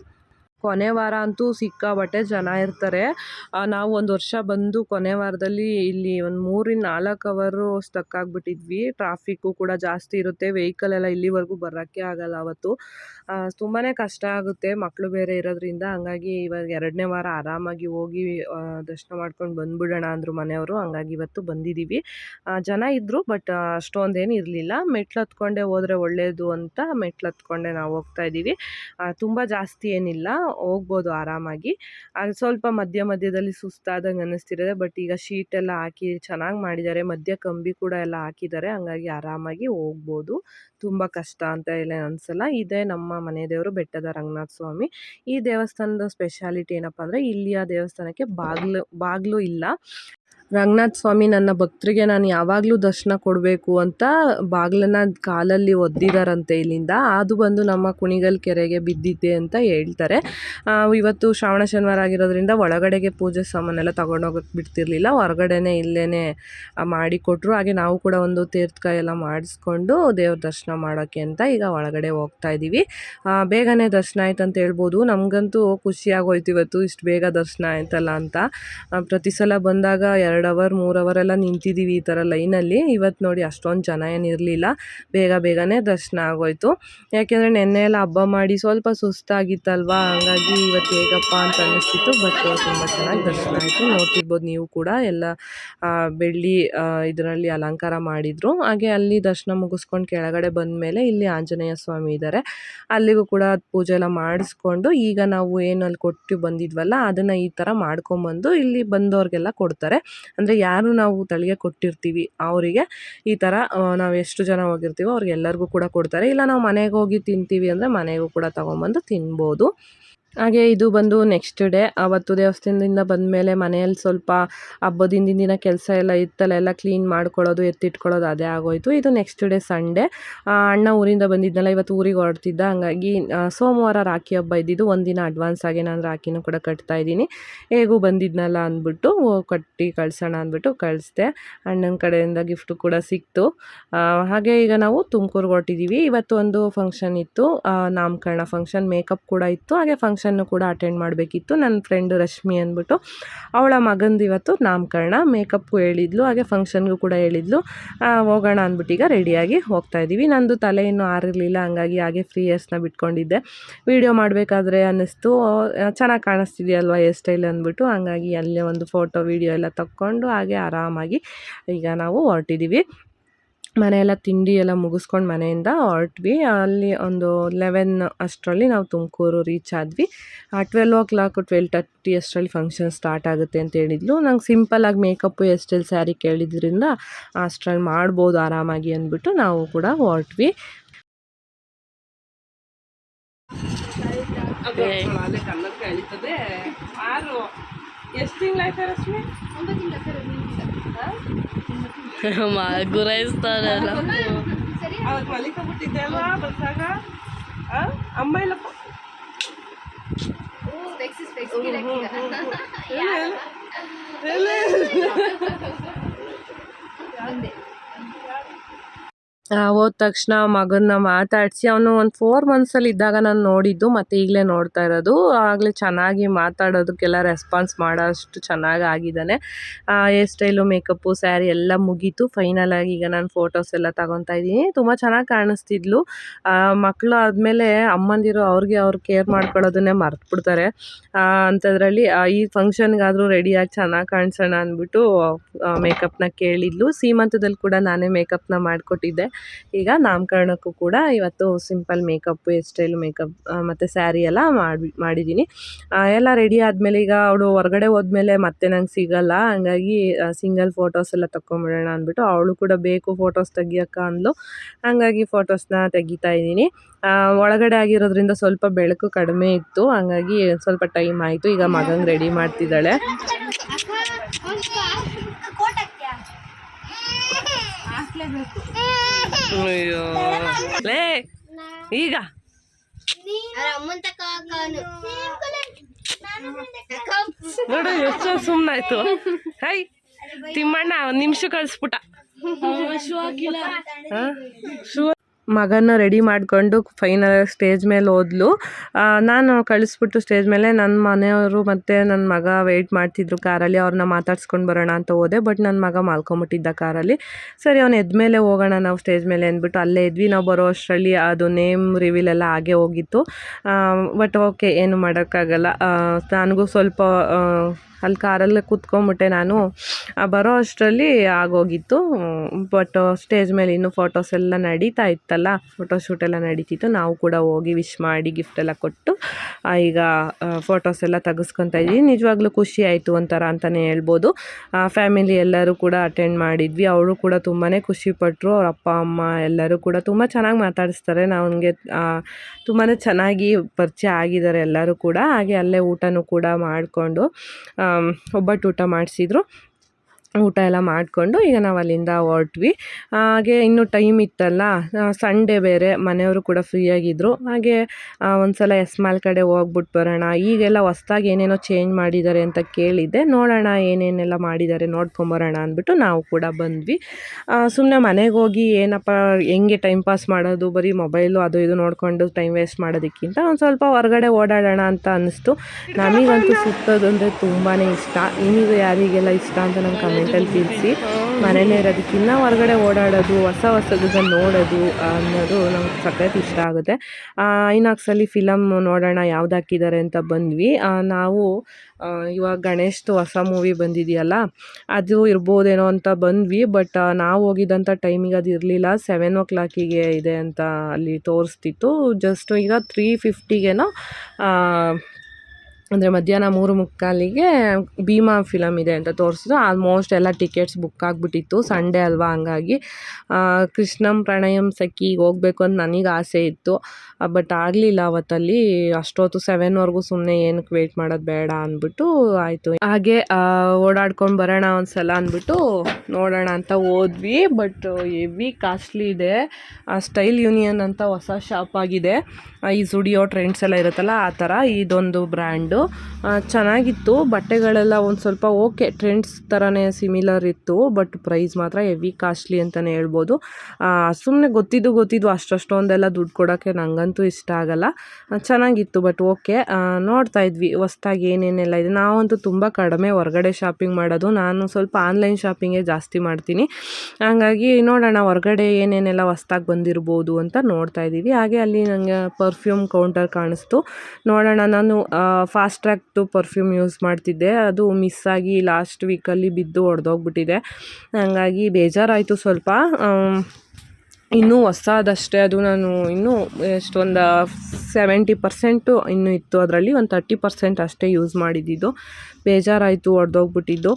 ಕೊನೆ ವಾರ ಅಂತೂ ಸಿಕ್ಕಾಪಟ್ಟೆ ಜನ ಇರ್ತಾರೆ. ನಾವು ಒಂದು ವರ್ಷ ಬಂದು ಕೊನೆ ವಾರದಲ್ಲಿ ಇಲ್ಲಿ ಒಂದು ಮೂರಿಂದ ನಾಲ್ಕು ಅವರು ಸ್ಟಕ್ ಆಗಿಬಿಟ್ಟಿದ್ವಿ. ಟ್ರಾಫಿಕ್ಕು ಕೂಡ ಜಾಸ್ತಿ ಇರುತ್ತೆ. ವೆಹಿಕಲ್ ಎಲ್ಲ ಇಲ್ಲಿವರೆಗೂ ಬರೋಕ್ಕೆ ಆಗಲ್ಲ ಅವತ್ತು. ತುಂಬಾ ಕಷ್ಟ ಆಗುತ್ತೆ. ಮಕ್ಕಳು ಬೇರೆ ಇರೋದ್ರಿಂದ ಹಂಗಾಗಿ ಇವಾಗ ಎರಡನೇ ವಾರ ಆರಾಮಾಗಿ ಹೋಗಿ ದರ್ಶನ ಮಾಡ್ಕೊಂಡು ಬಂದ್ಬಿಡೋಣ ಅಂದರು ಮನೆಯವರು. ಹಂಗಾಗಿ ಇವತ್ತು ಬಂದಿದ್ದೀವಿ ಜನ ಇದ್ದರು ಬಟ್ ಅಷ್ಟೊಂದೇನು ಇರಲಿಲ್ಲ. ಮೆಟ್ಲು ಹತ್ಕೊಂಡೆ ಹೋದರೆ ಒಳ್ಳೆಯದು ಅಂತ ಮೆಟ್ಲು ಹತ್ಕೊಂಡೆ ನಾವು ಹೋಗ್ತಾ ಇದ್ದೀವಿ ತುಂಬ ಜಾಸ್ತಿ ಏನಿಲ್ಲ. ಹೋಗ್ಬೋದು ಆರಾಮಾಗಿ. ಅದು ಸ್ವಲ್ಪ ಮಧ್ಯ ಮಧ್ಯದಲ್ಲಿ ಸುಸ್ತಾದಂಗೆ ಅನ್ನಿಸ್ತಿರೋದೆ ಬಟ್ ಈಗ ಶೀಟ್ ಎಲ್ಲ ಹಾಕಿ ಚೆನ್ನಾಗಿ ಮಾಡಿದ್ದಾರೆ. ಮಧ್ಯ ಕಂಬಿ ಕೂಡ ಎಲ್ಲ ಹಾಕಿದ್ದಾರೆ. ಹಂಗಾಗಿ ಆರಾಮಾಗಿ ಹೋಗ್ಬೋದು. ತುಂಬ ಕಷ್ಟ ಅಂತ ಎಲ್ಲ ಅನಿಸಲ್ಲ. ಇದೇ ನಮ್ಮ ಮನೆ ದೇವರು ಬೆಟ್ಟದ ರಂಗನಾಥ ಸ್ವಾಮಿ. ಈ ದೇವಸ್ಥಾನದ ಸ್ಪೆಷಾಲಿಟಿ ಏನಪ್ಪ ಅಂದರೆ ಇಲ್ಲಿಯ ದೇವಸ್ಥಾನಕ್ಕೆ ಬಾಗಿಲು ಬಾಗಿಲು ಇಲ್ಲ. ರಂಗನಾಥ ಸ್ವಾಮಿ, ನನ್ನ ಭಕ್ತರಿಗೆ ನಾನು ಯಾವಾಗಲೂ ದರ್ಶನ ಕೊಡಬೇಕು ಅಂತ ಬಾಗಿಲನ್ನ ಕಾಲಲ್ಲಿ ಒದ್ದಿದಾರಂತೆ ಇಲ್ಲಿಂದ. ಅದು ಬಂದು ನಮ್ಮ ಕುಣಿಗಲ್ ಕೆರೆಗೆ ಬಿದ್ದಿದೆ ಅಂತ ಹೇಳ್ತಾರೆ. ಇವತ್ತು ಶ್ರಾವಣ ಶನಿವಾರ ಆಗಿರೋದ್ರಿಂದ ಒಳಗಡೆಗೆ ಪೂಜೆ ಸಾಮಾನೆಲ್ಲ ತಗೊಂಡೋಗಕ್ಕೆ ಬಿಡ್ತಿರ್ಲಿಲ್ಲ. ಹೊರಗಡೆನೆ ಇಲ್ಲೇ ಮಾಡಿಕೊಟ್ರು. ಹಾಗೆ ನಾವು ಕೂಡ ಒಂದು ತೀರ್ಥಕಾಯಿ ಎಲ್ಲ ಮಾಡಿಸ್ಕೊಂಡು ದೇವ್ರ ದರ್ಶನ ಮಾಡೋಕ್ಕೆ ಅಂತ ಈಗ ಒಳಗಡೆ ಹೋಗ್ತಾ ಇದ್ದೀವಿ ಬೇಗನೆ ದರ್ಶನ ಆಯ್ತು ಅಂತ ಹೇಳ್ಬೋದು. ನಮಗಂತೂ ಖುಷಿಯಾಗೋಯ್ತು ಇವತ್ತು ಇಷ್ಟು ಬೇಗ ದರ್ಶನ ಆಯ್ತಲ್ಲ ಅಂತ. ಪ್ರತಿ ಸಲ ಬಂದಾಗ ಎರಡು ಅವರ್, ಮೂರು ಎಲ್ಲ ನಿಂತಿದ್ದೀವಿ ಈ ಥರ ಲೈನಲ್ಲಿ. ಇವತ್ತು ನೋಡಿ ಅಷ್ಟೊಂದು ಜನ ಏನಿರಲಿಲ್ಲ ಬೇಗ ಬೇಗನೆ ದರ್ಶನ ಆಗೋಯ್ತು. ಯಾಕೆಂದರೆ ನೆನ್ನೆ ಎಲ್ಲ ಹಬ್ಬ ಮಾಡಿ ಸ್ವಲ್ಪ ಸುಸ್ತಾಗಿತ್ತಲ್ವಾ? ಹಂಗಾಗಿ ಇವತ್ತು ಹೇಗಪ್ಪ ಅಂತ ಅನ್ನಿಸ್ತಿತ್ತು. ಬಟ್ ತುಂಬ ಚೆನ್ನಾಗಿ ದರ್ಶನ ಆಯಿತು. ನೋಡ್ತಿರ್ಬೋದು ನೀವು ಕೂಡ ಎಲ್ಲ ಬೆಳ್ಳಿ ಇದರಲ್ಲಿ ಅಲಂಕಾರ ಮಾಡಿದರು. ಹಾಗೆ ಅಲ್ಲಿ ದರ್ಶನ ಮುಗಿಸ್ಕೊಂಡು ಕೆಳಗಡೆ ಬಂದ ಮೇಲೆ ಇಲ್ಲಿ ಆಂಜನೇಯ ಸ್ವಾಮಿ ಇದ್ದಾರೆ ಅಲ್ಲಿಗೂ ಕೂಡ ಪೂಜೆ ಎಲ್ಲ ಮಾಡಿಸ್ಕೊಂಡು ಈಗ ನಾವು ಏನು ಅಲ್ಲಿ ಕೊಟ್ಟು ಬಂದಿದ್ವಲ್ಲ, ಅದನ್ನು ಈ ಥರ ಮಾಡ್ಕೊಂಬಂದು ಇಲ್ಲಿ ಬಂದವ್ರಿಗೆಲ್ಲ ಕೊಡ್ತಾರೆ. ಅಂದರೆ ಯಾರು ನಾವು ತಳಿಗೆ ಕೊಟ್ಟಿರ್ತೀವಿ, ಅವರಿಗೆ ಈ ಥರ ನಾವು ಎಷ್ಟು ಜನ ಹೋಗಿರ್ತೀವೋ ಅವ್ರಿಗೆಲ್ಲರಿಗೂ ಕೂಡ ಕೊಡ್ತಾರೆ. ಇಲ್ಲ ನಾವು ಮನೆಗೆ ಹೋಗಿ ತಿಂತೀವಿ ಅಂದರೆ ಮನೆಗೂ ಕೂಡ ತೊಗೊಂಬಂದು ತಿನ್ಬೋದು. ಹಾಗೆ ಇದು ಬಂದು ನೆಕ್ಸ್ಟ್ ಡೇ ಆವತ್ತು ದೇವಸ್ಥಾನದಿಂದ ಬಂದಮೇಲೆ ಮನೆಯಲ್ಲಿ ಸ್ವಲ್ಪ ಹಬ್ಬದ ದಿನ ಕೆಲಸ ಎಲ್ಲ ಇತ್ತಲ್ಲ ಎಲ್ಲ ಕ್ಲೀನ್ ಮಾಡ್ಕೊಳ್ಳೋದು, ಎತ್ತಿಟ್ಕೊಳ್ಳೋದು ಅದೇ ಆಗೋಯಿತು. ಇದು ನೆಕ್ಸ್ಟ್ ಡೇ ಸಂಡೇ ಅಣ್ಣ ಊರಿಂದ ಬಂದಿದ್ನಲ್ಲ ಇವತ್ತು ಊರಿಗೆ ಹೊರಡ್ತಿದ್ದ. ಹಾಗಾಗಿ ಸೋಮವಾರ ರಾಖಿ ಹಬ್ಬ ಇದ್ದಿದ್ದು, ಒಂದಿನ ಅಡ್ವಾನ್ಸ್ ಆಗಿ ನಾನು ರಾಖಿನೂ ಕೂಡ ಕಟ್ತಾ ಇದ್ದೀನಿ. ಹೇಗೂ ಬಂದಿದ್ನಲ್ಲ ಅಂದ್ಬಿಟ್ಟು ಕಟ್ಟಿ ಕಳ್ಸೋಣ ಅಂದ್ಬಿಟ್ಟು ಕಳಿಸ್ದೆ. ಅಣ್ಣನ ಕಡೆಯಿಂದ ಗಿಫ್ಟು ಕೂಡ ಸಿಕ್ತು. ಹಾಗೆ ಈಗ ನಾವು ತುಮಕೂರಿಗೆ ಹೊರಟಿದ್ದೀವಿ. ಇವತ್ತು ಒಂದು ಫಂಕ್ಷನ್ ಇತ್ತು ನಾಮಕರಣ ಫಂಕ್ಷನ್ ಮೇಕಪ್ ಕೂಡ ಇತ್ತು. ಹಾಗೆ ಫಂಕ್ಷನ್ ಫಂಕ್ಷನ್ನು ಕೂಡ ಅಟೆಂಡ್ ಮಾಡಬೇಕಿತ್ತು. ನನ್ನ ಫ್ರೆಂಡು ರಶ್ಮಿ ಅಂದ್ಬಿಟ್ಟು. ಅವಳ ಮಗಂದು ಇವತ್ತು ನಾಮಕರಣ ಮೇಕಪ್ಪು ಹೇಳಿದ್ಲು, ಹಾಗೆ ಫಂಕ್ಷನ್ಗೂ ಕೂಡ ಹೇಳಿದ್ಲು. ಹೋಗೋಣ ಅಂದ್ಬಿಟ್ಟು ಈಗ ರೆಡಿಯಾಗಿ ಹೋಗ್ತಾ ಇದ್ದೀವಿ ನಂದು ತಲೆ ಇನ್ನೂ ಆರಿರಲಿಲ್ಲ, ಹಂಗಾಗಿ ಹಾಗೆ ಫ್ರೀ ಇಯರ್ಸ್ನ ಬಿಟ್ಕೊಂಡಿದ್ದೆ. ವಿಡಿಯೋ ಮಾಡಬೇಕಾದ್ರೆ ಅನ್ನಿಸ್ತು ಚೆನ್ನಾಗಿ ಕಾಣಿಸ್ತಿದೆಯಲ್ವಾ ಹೇರ್ ಸ್ಟೈಲ್ ಅಂದ್ಬಿಟ್ಟು. ಹಂಗಾಗಿ ಅಲ್ಲೇ ಒಂದು ಫೋಟೋ ವಿಡಿಯೋ ಎಲ್ಲ ತಕ್ಕೊಂಡು ಹಾಗೆ ಆರಾಮಾಗಿ ಈಗ ನಾವು ಹೊರಟಿದ್ದೀವಿ ಮನೆಯೆಲ್ಲ ತಿಂಡಿ ಎಲ್ಲ ಮುಗಿಸ್ಕೊಂಡು ಮನೆಯಿಂದ ಹೊರಟ್ವಿ. ಅಲ್ಲಿ ಒಂದು ಲೆವೆನ್ ಅಷ್ಟರಲ್ಲಿ ನಾವು ತುಮಕೂರು ರೀಚ್ ಆದ್ವಿ. Twelve o'clock twelve thirty ಅಷ್ಟರಲ್ಲಿ ಫಂಕ್ಷನ್ ಸ್ಟಾರ್ಟ್ ಆಗುತ್ತೆ ಅಂತ ಹೇಳಿದ್ಲು. ನಂಗೆ ಸಿಂಪಲ್ಲಾಗಿ ಮೇಕಪ್ಪು ಸ್ಟೈಲ್ ಸ್ಯಾರಿ ಕೇಳಿದ್ರಿಂದ ಅಷ್ಟರಲ್ಲಿ ಮಾಡ್ಬೋದು ಆರಾಮಾಗಿ ಅಂದ್ಬಿಟ್ಟು ನಾವು ಕೂಡ ಹೊರಟ್ವಿ. ಎಷ್ಟು ರಶ್ಮಿ? ಗುರಾಯಿಸ್ತಾರಲ್ಲ ಅವತ್ತು ಮಲಿಕೊಂಡ್ಬಿಟ್ಟಿದ್ದೆ ಅಲ್ವಾ ಬಸ್ಸಾಗ ಆ? ಅಮ್ಮ ಇಲ್ಲಪ್ಪ ಆ, ಹೋದ ತಕ್ಷಣ ಮಗನ್ನ ಮಾತಾಡಿಸಿ, ಅವನು ಒಂದು ಫೋರ್ ಮಂತ್ಸಲ್ಲಿ ಇದ್ದಾಗ ನಾನು ನೋಡಿದ್ದು, ಮತ್ತು ಈಗಲೇ ನೋಡ್ತಾ ಇರೋದು. ಆಗಲೇ ಚೆನ್ನಾಗಿ ಮಾತಾಡೋದಕ್ಕೆಲ್ಲ ರೆಸ್ಪಾನ್ಸ್ ಮಾಡೋ ಅಷ್ಟು ಚೆನ್ನಾಗಿ ಆಗಿದ್ದಾನೆ. ಹೇರ್ ಸ್ಟೈಲು ಮೇಕಪ್ಪು ಸ್ಯಾರಿ ಎಲ್ಲ ಮುಗೀತು. ಫೈನಲ್ ಆಗಿ ಈಗ ನಾನು ಫೋಟೋಸ್ ಎಲ್ಲ ತಗೊತಾ ಇದ್ದೀನಿ. ತುಂಬ ಚೆನ್ನಾಗಿ ಕಾಣಿಸ್ತಿದ್ಲು. ಮಕ್ಕಳು ಆದಮೇಲೆ ಅಮ್ಮಂದಿರು ಅವ್ರಿಗೆ ಅವ್ರು ಕೇರ್ ಮಾಡ್ಕೊಳ್ಳೋದನ್ನೇ ಮರ್ತ್ಬಿಡ್ತಾರೆ. ಅಂಥದ್ರಲ್ಲಿ ಈ ಫಂಕ್ಷನ್ಗಾದರೂ ರೆಡಿಯಾಗಿ ಚೆನ್ನಾಗಿ ಕಾಣಿಸೋಣ ಅಂದ್ಬಿಟ್ಟು ಮೇಕಪ್ನ ಕೇಳಿದ್ಲು. ಸೀಮಂತದಲ್ಲಿ ಕೂಡ ನಾನೇ ಮೇಕಪ್ನ ಮಾಡಿಕೊಟ್ಟಿದ್ದೆ. ಈಗ ನಾಮಕರಣಕ್ಕೂ ಕೂಡ ಇವತ್ತು simple makeup, hair style makeup ಮತ್ತು ಸ್ಯಾರಿ ಎಲ್ಲ ಮಾಡಿ ಮಾಡಿದ್ದೀನಿ. ಎಲ್ಲ ರೆಡಿ ಆದಮೇಲೆ ಈಗ ಅವಳು ಹೊರಗಡೆ ಹೋದ್ಮೇಲೆ ಮತ್ತೆ ನಂಗೆ ಸಿಗಲ್ಲ. ಹಂಗಾಗಿ ಸಿಂಗಲ್ ಫೋಟೋಸ್ ಎಲ್ಲ ತಗೊಂಬಿಡೋಣ ಅಂದ್ಬಿಟ್ಟು ಅವಳು ಕೂಡ ಬೇಕು ಫೋಟೋಸ್ ತೆಗಿಯೋಕ್ಕ ಅಂದ್ಲು. ಹಂಗಾಗಿ ಫೋಟೋಸ್ನ ತೆಗಿತಾ ಇದ್ದೀನಿ. ಒಳಗಡೆ ಆಗಿರೋದ್ರಿಂದ ಸ್ವಲ್ಪ ಬೆಳಕು ಕಡಿಮೆ ಇತ್ತು. ಹಂಗಾಗಿ ಸ್ವಲ್ಪ ಟೈಮ್ ಆಯಿತು. ಈಗ ಮಗಂಗೆ ರೆಡಿ ಮಾಡ್ತಿದ್ದಾಳೆ. ಅಯ್ಯೋ. ಲೇ ಈಗ. ಅಮ್ಮನ್ ತಕ ನೋಡು ಎಷ್ಟು ಸುಮ್ಮನಾಯ್ತು ಹೈ ತಿಮ್ಮಣ್ಣ ಒಂದು ನಿಮಿಷ ಕಳಿಸ್ಬಿಟ್ಟ. ಶೂ ಮಗನ ರೆಡಿ ಮಾಡಿಕೊಂಡು ಫೈನಲ್ ಸ್ಟೇಜ್ ಮೇಲೆ ಹೋದ್ಲು. ನಾನು ಕಳಿಸ್ಬಿಟ್ಟು ಸ್ಟೇಜ್ ಮೇಲೆ ನನ್ನ ಮನೆಯವರು ಮತ್ತು ನನ್ನ ಮಗ ವೆಯ್ಟ್ ಮಾಡ್ತಿದ್ರು ಕಾರಲ್ಲಿ ಅವ್ರನ್ನ ಮಾತಾಡ್ಸ್ಕೊಂಡು ಬರೋಣ ಅಂತ ಹೋದೆ ಬಟ್ ನನ್ನ ಮಗ ಮಾಲ್ಕೊಂಬಿಟ್ಟಿದ್ದ ಕಾರಲ್ಲಿ. ಸರಿ, ಅವ್ನು ಎದ್ಮೇಲೆ ಹೋಗೋಣ ನಾವು ಸ್ಟೇಜ್ ಮೇಲೆ ಅಂದ್ಬಿಟ್ಟು ಅಲ್ಲೇ ಇದ್ವಿ. ನಾವು ಬರೋ ಅಷ್ಟರಲ್ಲಿ ಅದು ನೇಮ್ ರಿವೀಲ್ ಎಲ್ಲ ಆಗೇ ಹೋಗಿತ್ತು. ಬಟ್ ಓಕೆ ಏನು ಮಾಡೋಕ್ಕಾಗಲ್ಲ. ನನಗೂ ಸ್ವಲ್ಪ ಅಲ್ಲಿ ಕಾರಲ್ಲೇ ಕೂತ್ಕೊಂಬಿಟ್ಟೆ ನಾನು. ಬರೋ ಅಷ್ಟರಲ್ಲಿ ಆಗೋಗಿತ್ತು. ಬಟ್ ಸ್ಟೇಜ್ ಮೇಲೆ ಇನ್ನೂ ಫೋಟೋಸ್ ಎಲ್ಲ ನಡೀತಾ ಇತ್ತಲ್ಲ ಫೋಟೋಶೂಟ್ ಎಲ್ಲ ನಡೀತಿತ್ತು. ನಾವು ಕೂಡ ಹೋಗಿ ವಿಶ್ ಮಾಡಿ ಗಿಫ್ಟ್ ಎಲ್ಲ ಕೊಟ್ಟು ಈಗ ಫೋಟೋಸ್ ಎಲ್ಲ ತೆಗೆಸ್ಕೊತಾ ಇದ್ವಿ ನಿಜವಾಗ್ಲೂ ಖುಷಿ ಆಯಿತು ಒಂಥರ ಅಂತಲೇ ಹೇಳ್ಬೋದು. ಫ್ಯಾಮಿಲಿ ಎಲ್ಲರೂ ಕೂಡ ಅಟೆಂಡ್ ಮಾಡಿದ್ವಿ. ಅವರು ಕೂಡ ತುಂಬಾ ಖುಷಿಪಟ್ಟರು ಅವ್ರ ಅಪ್ಪ, ಅಮ್ಮ ಎಲ್ಲರೂ ಕೂಡ ತುಂಬ ಚೆನ್ನಾಗಿ ಮಾತಾಡಿಸ್ತಾರೆ. ನನಗೆ ತುಂಬಾ ಚೆನ್ನಾಗಿ ಪರಿಚಯ ಆಗಿದ್ದಾರೆ ಎಲ್ಲರೂ ಕೂಡ. ಹಾಗೆ ಅಲ್ಲೇ ಊಟನೂ ಕೂಡ ಮಾಡಿಕೊಂಡು ಒಬ್ಬಟ್ಟು ಊಟ ಮಾಡಿಸಿದ್ರು. ಊಟ ಎಲ್ಲ ಮಾಡಿಕೊಂಡು ಈಗ ನಾವು ಅಲ್ಲಿಂದ ಹೊರಟ್ವಿ. ಹಾಗೆ ಇನ್ನೂ ಟೈಮ್ ಇತ್ತಲ್ಲ ಸಂಡೇ ಬೇರೆ ಮನೆಯವರು ಕೂಡ ಫ್ರೀಯಾಗಿದ್ದರು ಹಾಗೆ ಆ, ಒಂದ್ಸಲ ಎಸ್ಮಾಲ್ ಕಡೆ ಹೋಗ್ಬಿಟ್ಟು ಬರೋಣ ಈಗೆಲ್ಲ ಹೊಸ್ದಾಗಿ ಏನೇನೋ ಚೇಂಜ್ ಮಾಡಿದ್ದಾರೆ ಅಂತ ಕೇಳಿದ್ದೆ. ನೋಡೋಣ ಏನೇನೆಲ್ಲ ಮಾಡಿದ್ದಾರೆ ನೋಡ್ಕೊಂಬರೋಣ ಅಂದ್ಬಿಟ್ಟು ನಾವು ಕೂಡ ಬಂದ್ವಿ. ಸುಮ್ಮನೆ ಮನೆಗೆ ಹೋಗಿ ಏನಪ್ಪ ಹೆಂಗೆ ಟೈಮ್ ಪಾಸ್ ಮಾಡೋದು ಬರೀ ಮೊಬೈಲು ಅದು ಇದು ನೋಡಿಕೊಂಡು ಟೈಮ್ ವೇಸ್ಟ್ ಮಾಡೋದಕ್ಕಿಂತ ಒಂದು ಸ್ವಲ್ಪ ಹೊರಗಡೆ ಓಡಾಡೋಣ ಅಂತ ಅನ್ನಿಸ್ತು ನಮಗಂತೂ ಸುತ್ತೋದು ಅಂದರೆ ತುಂಬಾ ಇಷ್ಟ. ನಿಮಗೆ ಯಾರಿಗೆಲ್ಲ ಇಷ್ಟ ಅಂತ ನಂಗೆ ಕಮೆಂಟಲ್ಲಿ ತಿಳಿಸಿ ಮನೇಲೇ ಇರೋದಕ್ಕಿನ್ನ ಹೊರಗಡೆ ಓಡಾಡೋದು, ಹೊಸ ಹೊಸದನ್ನ ನೋಡೋದು ಅನ್ನೋದು ನಮ್ಗೆ ಸಖತ್ ಇಷ್ಟ ಆಗುತ್ತೆ. ಐನಾಕ್ಸಲ್ಲಿ ಫಿಲಮ್ ನೋಡೋಣ ಯಾವ್ದು ಹಾಕಿದ್ದಾರೆ ಅಂತ ಬಂದ್ವಿ. ನಾವು ಇವಾಗ ಗಣೇಶ್ದು ಹೊಸ ಮೂವಿ ಬಂದಿದೆಯಲ್ಲ, ಅದು ಇರ್ಬೋದೇನೋ ಅಂತ ಬಂದ್ವಿ. ಬಟ್ ನಾವು ಹೋಗಿದ್ದಂಥ ಟೈಮಿಗೆ ಅದು ಇರಲಿಲ್ಲ. ಸೆವೆನ್ ಓ ಕ್ಲಾಕಿಗೆ ಇದೆ ಅಂತ ಅಲ್ಲಿ ತೋರಿಸ್ತಿತ್ತು. ಜಸ್ಟ್ ಈಗ ತ್ರೀ ಫಿಫ್ಟಿಗೇನೋ ಅಂದರೆ ಮಧ್ಯಾಹ್ನ ಮೂರು ಮುಕ್ಕಾಲಿಗೆ ಭೀಮಾ ಫಿಲಮ್ ಇದೆ ಅಂತ ತೋರಿಸಿದ್ರು. ಆಲ್ಮೋಸ್ಟ್ ಎಲ್ಲ ಟಿಕೆಟ್ಸ್ ಬುಕ್ ಆಗಿಬಿಟ್ಟಿತ್ತು. ಸಂಡೇ ಅಲ್ವಾ ಹಂಗಾಗಿ. ಕೃಷ್ಣಂ ಪ್ರಣಯಂ ಸಖಿ ಹೋಗ್ಬೇಕು ಅಂತ ನನಗೆ ಆಸೆ ಇತ್ತು. ಬಟ್ ಆಗಲಿಲ್ಲ ಅವತ್ತಲ್ಲಿ. ಅಷ್ಟೊತ್ತು ಸೆವೆನ್ವರೆಗೂ ಸುಮ್ಮನೆ ಏನಕ್ಕೆ ವೆಯ್ಟ್ ಮಾಡೋದು ಬೇಡ ಅಂದ್ಬಿಟ್ಟು ಆಯಿತು. ಹಾಗೆ ಓಡಾಡ್ಕೊಂಡು ಬರೋಣ ಒಂದ್ಸಲ ಅಂದ್ಬಿಟ್ಟು ನೋಡೋಣ ಅಂತ ಹೋದ್ವಿ. ಬಟ್, ಹೆವಿ ಕಾಸ್ಟ್ಲಿ ಇದೆ. ಸ್ಟೈಲ್ ಯೂನಿಯನ್ ಅಂತ ಹೊಸ ಶಾಪ್ ಆಗಿದೆ. ಈ ಜುಡಿಯೋ ಟ್ರೆಂಡ್ಸ್ ಎಲ್ಲ ಇರುತ್ತಲ್ಲ, ಆ ಥರ ಇದೊಂದು ಬ್ರ್ಯಾಂಡು. ಚೆನ್ನಾಗಿತ್ತು. ಬಟ್ಟೆಗಳೆಲ್ಲ ಒಂದು ಸ್ವಲ್ಪ ಓಕೆ, ಟ್ರೆಂಡ್ಸ್ ಥರನೇ ಸಿಮಿಲರ್ ಇತ್ತು. ಬಟ್ ಪ್ರೈಸ್ ಮಾತ್ರ ಹೆವಿ ಕಾಸ್ಟ್ಲಿ ಅಂತಲೇ ಹೇಳ್ಬೋದು. ಸುಮ್ಮನೆ ಗೊತ್ತಿದ್ದು ಗೊತ್ತಿದ್ದು ಅಷ್ಟೊಂದೆಲ್ಲ ದುಡ್ಡು ಕೊಡೋಕ್ಕೆ ನನಗಂತೂ ಇಷ್ಟ ಆಗಲ್ಲ. ಚೆನ್ನಾಗಿತ್ತು ಬಟ್ ಓಕೆ ನೋಡ್ತಾ ಇದ್ವಿ, ಹೊಸ್ದಾಗಿ ಏನೇನೆಲ್ಲ ಇದೆ. ನಾವಂತೂ ತುಂಬ ಕಡಿಮೆ ಹೊರಗಡೆ ಶಾಪಿಂಗ್ ಮಾಡೋದು. ನಾನು ಸ್ವಲ್ಪ ಆನ್ಲೈನ್ ಶಾಪಿಂಗೇ ಜಾಸ್ತಿ ಮಾಡ್ತೀನಿ. ಹಾಗಾಗಿ ನೋಡೋಣ, ಹೊರಗಡೆ ಏನೇನೆಲ್ಲ ಹೊಸ್ದಾಗಿ ಬಂದಿರ್ಬೋದು ಅಂತ ನೋಡ್ತಾ ಇದ್ದೀವಿ. ಹಾಗೆ ಅಲ್ಲಿ ನನಗೆ ಪರ್ಫ್ಯೂಮ್ ಕೌಂಟರ್ ಕಾಣಿಸ್ತು. ನೋಡೋಣ, ನಾನು ಫಾಸ್ಟ್ ಟ್ರ್ಯಾಕ್ಟು ಪರ್ಫ್ಯೂಮ್ ಯೂಸ್ ಮಾಡ್ತಿದ್ದೆ. ಅದು ಮಿಸ್ ಆಗಿ ಲಾಸ್ಟ್ ವೀಕಲ್ಲಿ ಬಿದ್ದು ಹೊಡೆದೋಗ್ಬಿಟ್ಟಿದೆ ಹಾಗಾಗಿ ಬೇಜಾರಾಯಿತು ಸ್ವಲ್ಪ. ಇನ್ನೂ ಹೊಸದಷ್ಟೇ ಅದು ನಾನು ಇನ್ನೂ ಎಷ್ಟೊಂದು ಸೆವೆಂಟಿ ಪರ್ಸೆಂಟು ಇನ್ನೂ ಇತ್ತು ಅದರಲ್ಲಿ, ಒಂದು ತರ್ಟಿ ಪರ್ಸೆಂಟ್ ಅಷ್ಟೇ ಯೂಸ್ ಮಾಡಿದ್ದಿದ್ದು. ಬೇಜಾರಾಯಿತು, ಒಡೆದೋಗ್ಬಿಟ್ಟಿದ್ದು.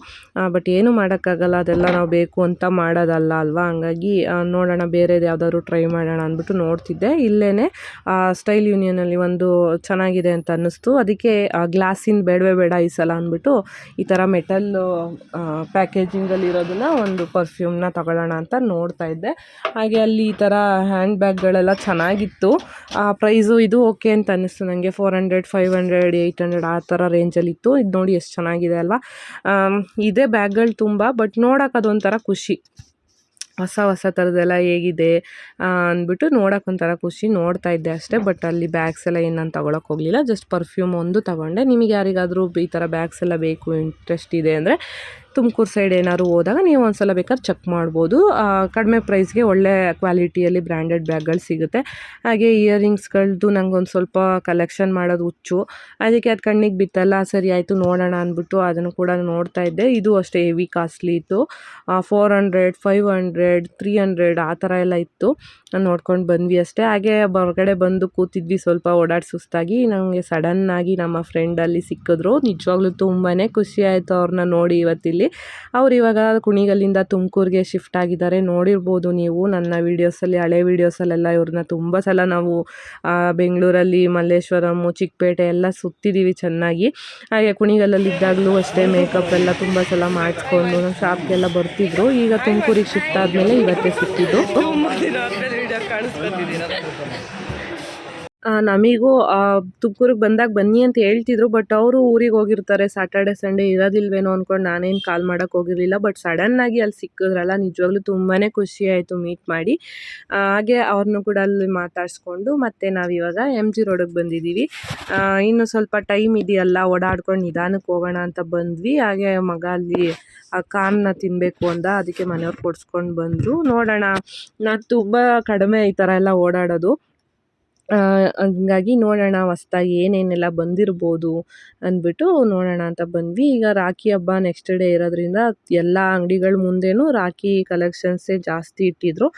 ಬಟ್ ಏನೂ ಮಾಡೋಕ್ಕಾಗಲ್ಲ, ಅದೆಲ್ಲ ನಾವು ಬೇಕು ಅಂತ ಮಾಡೋದಲ್ಲ ಅಲ್ವಾ? ಹಂಗಾಗಿ ನೋಡೋಣ, ಬೇರೆದು ಯಾವುದಾದ್ರು ಟ್ರೈ ಮಾಡೋಣ ಅಂದ್ಬಿಟ್ಟು ನೋಡ್ತಿದ್ದೆ. ಇಲ್ಲೇ ಸ್ಟೈಲ್ ಯೂನಿಯನಲ್ಲಿ ಒಂದು ಚೆನ್ನಾಗಿದೆ ಅಂತ ಅನ್ನಿಸ್ತು. ಅದಕ್ಕೆ ಗ್ಲಾಸಿನ ಬೇಡವೇ ಬೇಡ ಈ ಸಲ ಅಂದ್ಬಿಟ್ಟು ಈ ಥರ ಮೆಟಲ್ ಪ್ಯಾಕೇಜಿಂಗಲ್ಲಿ ಇರೋದನ್ನ ಒಂದು ಪರ್ಫ್ಯೂಮ್ನ ತಗೊಳ್ಳೋಣ ಅಂತ ನೋಡ್ತಾ ಇದ್ದೆ. ಹಾಗೆ ಅಲ್ಲಿ ಈ ಥರ ಹ್ಯಾಂಡ್ ಬ್ಯಾಗ್ಗಳೆಲ್ಲ ಚೆನ್ನಾಗಿತ್ತು ಪ್ರೈಸು ಇದು ಓಕೆ ಅಂತ ಅನ್ನಿಸ್ತು ನನಗೆ four hundred five hundred eight hundred ಆ ಥರ ರೇಂಜಲ್ಲಿತ್ತು ಇದು ನೋಡಿ ಎಷ್ಟು ಚೆನ್ನಾಗಿದೆ ಅಲ್ವಾ? ಇದೇ ಬ್ಯಾಗ್ಗಳು ತುಂಬ, ಬಟ್ ನೋಡೋಕೆ ಅದೊಂಥರ ಖುಷಿ. ಹೊಸ ಹೊಸ ಥರದ್ದೆಲ್ಲ ಹೇಗಿದೆ ಅಂದ್ಬಿಟ್ಟು ನೋಡೋಕೆ ಒಂಥರ ಖುಷಿ. ನೋಡ್ತಾ ಇದ್ದೆ ಅಷ್ಟೇ, ಬಟ್ ಅಲ್ಲಿ ಬ್ಯಾಗ್ಸ್ ಎಲ್ಲ ಏನು ನಾನು ತೊಗೊಳಕ್ಕೆ ಹೋಗಲಿಲ್ಲ. ಜಸ್ಟ್ ಪರ್ಫ್ಯೂಮ್ ಒಂದು ತೊಗೊಂಡೆ. ನಿಮಗೆ ಯಾರಿಗಾದರೂ ಈ ಥರ ಬ್ಯಾಗ್ಸ್ ಎಲ್ಲ ಬೇಕು, ಇಂಟ್ರೆಸ್ಟ್ ಇದೆ ಅಂದರೆ ತುಮಕೂರು ಸೈಡ್ ಏನಾದ್ರು ಹೋದಾಗ ನೀವು ಒಂದ್ಸಲ ಬೇಕಾದ್ರೆ ಚೆಕ್ ಮಾಡ್ಬೋದು. ಕಡಿಮೆ ಪ್ರೈಸ್ಗೆ ಒಳ್ಳೆ ಕ್ವಾಲಿಟಿಯಲ್ಲಿ ಬ್ರ್ಯಾಂಡೆಡ್ ಬ್ಯಾಗ್ಗಳು ಸಿಗುತ್ತೆ. ಹಾಗೆ ಇಯರಿಂಗ್ಸ್ಗಳದ್ದು ನಂಗೊಂದು ಸ್ವಲ್ಪ ಕಲೆಕ್ಷನ್ ಮಾಡೋದು ಹುಚ್ಚು. ಅದಕ್ಕೆ ಅದು ಕಣ್ಣಿಗೆ ಬಿತ್ತಲ್ಲ, ಸರಿ ಆಯಿತು ನೋಡೋಣ ಅಂದ್ಬಿಟ್ಟು ಅದನ್ನು ಕೂಡ ನೋಡ್ತಾ ಇದ್ದೆ. ಇದು ಅಷ್ಟೇ ಹೆವಿ ಕಾಸ್ಟ್ಲಿ ಇತ್ತು. Four hundred five hundred three hundred ಆ ಥರ ಎಲ್ಲ ಇತ್ತು. ನೋಡ್ಕೊಂಡು ಬಂದ್ವಿ ಅಷ್ಟೇ. ಹಾಗೆ ಹೊರಗಡೆ ಬಂದು ಕೂತಿದ್ವಿ ಸ್ವಲ್ಪ ಓಡಾಡಿ ಸುಸ್ತಾಗಿ. ನನಗೆ ಸಡನ್ನಾಗಿ ನಮ್ಮ ಫ್ರೆಂಡಲ್ಲಿ ಸಿಕ್ಕಿದ್ರು. ನಿಜವಾಗ್ಲೂ ತುಂಬಾ ಖುಷಿ ಆಯಿತು ಅವ್ರನ್ನ ನೋಡಿ ಇವತ್ತಿಲ್ಲಿ. ಅವ್ರು ಇವಾಗ ಕುಣಿಗಲ್ಲಿಂದ ತುಮಕೂರಿಗೆ ಶಿಫ್ಟ್ ಆಗಿದ್ದಾರೆ. ನೋಡಿರ್ಬೋದು ನೀವು ನನ್ನ ವೀಡಿಯೋಸಲ್ಲಿ ಹಳೆ ವೀಡಿಯೋಸಲ್ಲೆಲ್ಲ ಇವ್ರನ್ನ ತುಂಬ ಸಲ ನಾವು ಬೆಂಗಳೂರಲ್ಲಿ ಮಲ್ಲೇಶ್ವರಮು ಚಿಕ್ಕಪೇಟೆ ಎಲ್ಲ ಸುತ್ತಿದ್ದೀವಿ ಚೆನ್ನಾಗಿ. ಹಾಗೆ ಕುಣಿಗಲ್ಲಲ್ಲಿ ಇದ್ದಾಗಲೂ ಅಷ್ಟೇ ಮೇಕಪ್ ಎಲ್ಲ ತುಂಬ ಸಲ ಮಾಡಿಸ್ಕೊಂಡು ನಮ್ಮ ಶಾಪ್ಗೆಲ್ಲ ಬರ್ತಿದ್ರು. ಈಗ ತುಮಕೂರಿಗೆ ಶಿಫ್ಟ್ ಆದಮೇಲೆ ಇವತ್ತೇ ಸಿಕ್ಕಿದ್ದು. ನಮಿಗೂ ತುಮಕೂರಿಗೆ ಬಂದಾಗ ಬನ್ನಿ ಅಂತ ಹೇಳ್ತಿದ್ರು ಬಟ್ ಅವರು ಊರಿಗೆ ಹೋಗಿರ್ತಾರೆ ಸ್ಯಾಟರ್ಡೆ ಸಂಡೇ ಇರೋದಿಲ್ವೇನೋ ಅಂದ್ಕೊಂಡು ನಾನೇನು ಕಾಲ್ ಮಾಡೋಕ್ಕೆ ಹೋಗಿರಲಿಲ್ಲ ಬಟ್ ಸಡನ್ನಾಗಿ ಅಲ್ಲಿ ಸಿಕ್ಕಿದ್ರಲ್ಲ, ನಿಜವಾಗ್ಲೂ ತುಂಬಾ ಖುಷಿ ಆಯಿತು ಮೀಟ್ ಮಾಡಿ. ಹಾಗೆ ಅವ್ರನ್ನೂ ಕೂಡ ಅಲ್ಲಿ ಮಾತಾಡಿಸ್ಕೊಂಡು, ಮತ್ತೆ ನಾವಿವಾಗ ಎಂ ಜಿ ರೋಡಿಗೆ ಬಂದಿದ್ದೀವಿ. ಇನ್ನು ಸ್ವಲ್ಪ ಟೈಮ್ ಇದೆಯಲ್ಲ, ಓಡಾಡ್ಕೊಂಡು ನಿಧಾನಕ್ಕೆ ಹೋಗೋಣ ಅಂತ ಬಂದ್ವಿ. ಹಾಗೆ ಮಗ ಅಲ್ಲಿ, ಆ ಕಾರ್ನ ತಿನ್ನಬೇಕು ಅಂದ, ಅದಕ್ಕೆ ಮನೆಯವ್ರು ಕೊಡ್ಸ್ಕೊಂಡು ಬಂದರು. ನೋಡೋಣ ನಾನು ತುಂಬ ಕಡಿಮೆ ಈ ಥರ ಎಲ್ಲ ಓಡಾಡೋದು. ಹಂಗಾಗಿ ನೋಡೋಣ ಹೊಸ್ದಾಗಿ ಏನೇನೆಲ್ಲ ಬಂದಿರ್ಬೋದು ಅಂದ್ಬಿಟ್ಟು ನೋಡೋಣ ಅಂತ ಬಂದ್ವಿ. ಈಗ ರಾಖಿ ಹಬ್ಬ ನೆಕ್ಸ್ಟ್ ಡೇ ಇರೋದ್ರಿಂದ ಎಲ್ಲ ಅಂಗಡಿಗಳ ಮುಂದೆನೂ ರಾಖಿ ಕಲೆಕ್ಷನ್ಸೇ ಜಾಸ್ತಿ ಇಟ್ಟಿದ್ರು.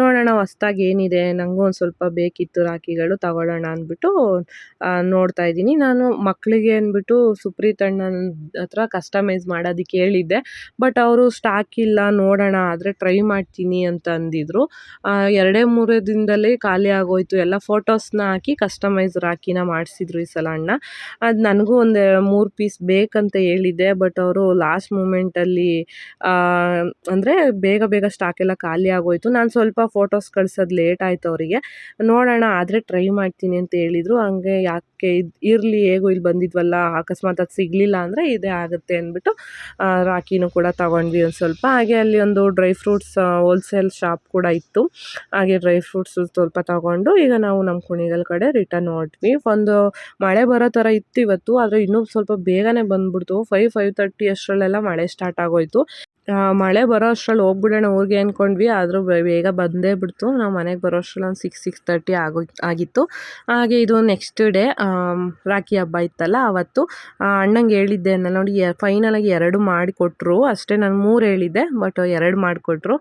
ನೋಡೋಣ ಹೊಸ್ದಾಗಿ ಏನಿದೆ ನನಗೂ ಒಂದು ಸ್ವಲ್ಪ ಬೇಕಿತ್ತು ರಾಖಿಗಳು ತಗೊಳ್ಳೋಣ ಅಂದ್ಬಿಟ್ಟು ನೋಡ್ತಾ ಇದ್ದೀನಿ. ನಾನು ಮಕ್ಕಳಿಗೆ ಅಂದ್ಬಿಟ್ಟು ಸುಪ್ರೀತ್ ಅಣ್ಣನ ಹತ್ರ ಕಸ್ಟಮೈಸ್ ಮಾಡೋದಕ್ಕೆ ಹೇಳಿದ್ದೆ. ಬಟ್ ಅವರು ಸ್ಟಾಕ್ ಇಲ್ಲ, ನೋಡೋಣ ಆದರೆ ಟ್ರೈ ಮಾಡ್ತೀನಿ ಅಂತ ಅಂದಿದ್ರು. ಎರಡೇ ಮೂರೇ ದಿನದಲ್ಲೇ ಖಾಲಿ ಆಗೋಯ್ತು. ಎಲ್ಲ ಫೋಟೋಸ್ನ ಹಾಕಿ ಕಸ್ಟಮೈಸ್ ರಾಖಿನ ಮಾಡಿಸಿದ್ರು ಈ ಸಲ ಅಣ್ಣ. ಅದು ನನಗೂ ಒಂದು ಮೂರು ಪೀಸ್ ಬೇಕಂತ ಹೇಳಿದ್ದೆ ಬಟ್ ಅವರು ಲಾಸ್ಟ್ ಮೂಮೆಂಟಲ್ಲಿ ಅಂದರೆ ಬೇಗ ಬೇಗ ಸ್ಟಾಕ್ ಎಲ್ಲ ಖಾಲಿ ಆಗೋಯ್ತು. ನಾನು ಸ್ವಲ್ಪ ಫೋಟೋಸ್ ಕಳ್ಸೋದು ಲೇಟ್ ಆಯಿತು ಅವರಿಗೆ. ನೋಡೋಣ, ಆದರೆ ಟ್ರೈ ಮಾಡ್ತೀನಿ ಅಂತ ಹೇಳಿದರು. ಹಂಗೆ ಯಾಕೆ ಇದು ಇರಲಿ, ಹೇಗೋ ಇಲ್ಲಿ ಬಂದಿದ್ವಲ್ಲ, ಅಕಸ್ಮಾತ್ ಅದು ಸಿಗಲಿಲ್ಲ ಅಂದರೆ ಇದೇ ಆಗುತ್ತೆ ಅಂದ್ಬಿಟ್ಟು ರಾಖಿನೂ ಕೂಡ ತಗೊಂಡ್ವಿ ಒಂದು ಸ್ವಲ್ಪ. ಹಾಗೆ ಅಲ್ಲಿ ಒಂದು ಡ್ರೈ ಫ್ರೂಟ್ಸ್ ಹೋಲ್ಸೇಲ್ ಶಾಪ್ ಕೂಡ ಇತ್ತು. ಹಾಗೆ ಡ್ರೈ ಫ್ರೂಟ್ಸ್ ಸ್ವಲ್ಪ ತಗೊಂಡು ಈಗ ನಾವು ನಮ್ಮ ಕುಣಿಗಲ್ ಕಡೆ ರಿಟರ್ನ್ ಹೊರಟ್ವಿ ಒಂದು ಮಳೆ ಬರೋ ಥರ ಇತ್ತು ಇವತ್ತು, ಆದರೆ ಇನ್ನೂ ಸ್ವಲ್ಪ ಬೇಗನೆ ಬಂದ್ಬಿಡ್ತು. ಫೈವ್ ಫೈವ್ ತರ್ಟಿ ಅಷ್ಟರಲ್ಲೆಲ್ಲ ಮಳೆ ಸ್ಟಾರ್ಟ್ ಆಗೋಯ್ತು. ಮಳೆ ಬರೋ ಅಷ್ಟ್ರಲ್ಲಿ ಹೋಗ್ಬಿಡೋಣ ಊರಿಗೆ ಅಂದ್ಕೊಂಡ್ವಿ ಆದರೂ ಬೇಗ ಬಂದೇ ಬಿಡ್ತು. ನಾವು ಮನೆಗೆ ಬರೋ ಅಷ್ಟ್ರಲ್ಲಿ ಒಂದು ಸಿಕ್ಸ್ ಸಿಕ್ಸ್ ತರ್ಟಿ ಆಗೋ, ಆಗಿತ್ತು. ಹಾಗೆ ಇದು ನೆಕ್ಸ್ಟ್ ಡೇ ರಾಖಿ ಹಬ್ಬ ಇತ್ತಲ್ಲ, ಅವತ್ತು ಅಣ್ಣಂಗೆ ಹೇಳಿದ್ದೆ ನಾನು ನೋಡಿ ಫೈನಲಾಗಿ ಎರಡು ಮಾಡಿಕೊಟ್ರು. ಅಷ್ಟೇ ನಾನು ಮೂರು ಹೇಳಿದ್ದೆ ಬಟ್ ಎರಡು ಮಾಡಿಕೊಟ್ರು.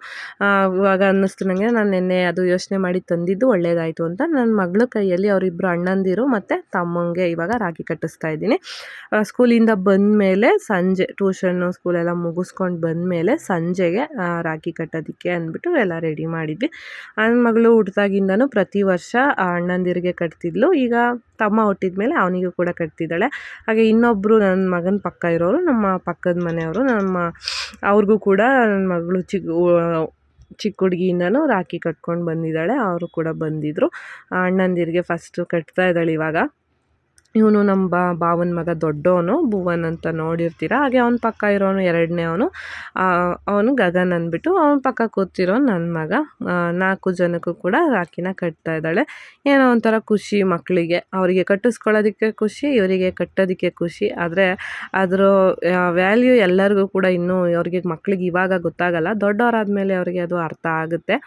ಇವಾಗ ಅನ್ನಿಸ್ತು ನನಗೆ ನಾನು ನಿನ್ನೆ ಅದು ಯೋಚನೆ ಮಾಡಿ ತಂದಿದ್ದು ಒಳ್ಳೇದಾಯಿತು ಅಂತ. ನನ್ನ ಮಗಳ ಕೈಯಲ್ಲಿ ಅವರಿಬ್ಬರು ಅಣ್ಣಂದಿರು ಮತ್ತು ತಮ್ಮಂಗೆ ಇವಾಗ ರಾಖಿ ಕಟ್ಟಿಸ್ತಾ ಇದ್ದೀನಿ. ಸ್ಕೂಲಿಂದ ಬಂದ ಮೇಲೆ ಸಂಜೆ ಟ್ಯೂಷನ್ನು ಸ್ಕೂಲೆಲ್ಲ ಮುಗಿಸ್ಕೊಂಡು ಬಂದಮೇಲೆ ಸಂಜೆಗೆ ರಾಖಿ ಕಟ್ಟೋದಕ್ಕೆ ಅಂದ್ಬಿಟ್ಟು ಎಲ್ಲ ರೆಡಿ ಮಾಡಿದ್ವಿ. ನನ್ನ ಮಗಳು ಹುಟ್ದಾಗಿಂದನೂ ಪ್ರತಿ ವರ್ಷ ಅಣ್ಣಂದಿರಿಗೆ ಕಟ್ತಿದ್ಲು. ಈಗ ತಮ್ಮ ಹುಟ್ಟಿದ ಮೇಲೆ ಅವನಿಗೂ ಕೂಡ ಕಟ್ತಿದ್ದಾಳೆ. ಹಾಗೆ ಇನ್ನೊಬ್ಬರು ನನ್ನ ಮಗನ ಪಕ್ಕ ಇರೋರು, ನಮ್ಮ ಪಕ್ಕದ ಮನೆಯವರು, ನಮ್ಮ ಅವ್ರಿಗೂ ಕೂಡ ನನ್ನ ಮಗಳು ಚಿಕ್ಕ ಚಿಕ್ಕ ಹುಡುಗಿಯಿಂದನೂ ರಾಖಿ ಕಟ್ಕೊಂಡು ಬಂದಿದ್ದಾಳೆ. ಅವರು ಕೂಡ ಬಂದಿದ್ದರು ಅಣ್ಣಂದಿರಿಗೆ ಫಸ್ಟು ಕಟ್ತಾ ಇದ್ದಾಳೆ ಇವಾಗ. ಇವನು ನಮ್ಮ ಭಾವನ ಮಗ ದೊಡ್ಡವನು, ಭುವನ್ ಅಂತ ನೋಡಿರ್ತೀರ? ಹಾಗೆ ಅವನ ಪಕ್ಕ ಇರೋನು ಎರಡನೇ ಅವನು. ಅವನು ಗಗನ್ ಅಂದ್ಬಿಟ್ಟು ಅವನ ಪಕ್ಕ ಕೂತಿರೋ ನನ್ನ ಮಗ. ನಾಲ್ಕು ಜನಕ್ಕೂ ಕೂಡ ರಾಖಿನ ಕಟ್ತಾ ಇದ್ದಾಳೆ. ಏನೋ ಒಂಥರ ಖುಷಿ ಮಕ್ಕಳಿಗೆ ಅವರಿಗೆ ಕಟ್ಟಿಸ್ಕೊಳ್ಳೋದಕ್ಕೆ ಖುಷಿ, ಇವರಿಗೆ ಕಟ್ಟೋದಕ್ಕೆ ಖುಷಿ. ಆದರೆ ಅದರ ವ್ಯಾಲ್ಯೂ ಎಲ್ಲರಿಗೂ ಕೂಡ ಇನ್ನೂ ಅವ್ರಿಗೆ ಮಕ್ಕಳಿಗೆ ಇವಾಗ ಗೊತ್ತಾಗಲ್ಲ. ದೊಡ್ಡವರಾದ್ಮೇಲೆ ಅವರಿಗೆ ಅದು ಅರ್ಥ ಆಗುತ್ತೆ.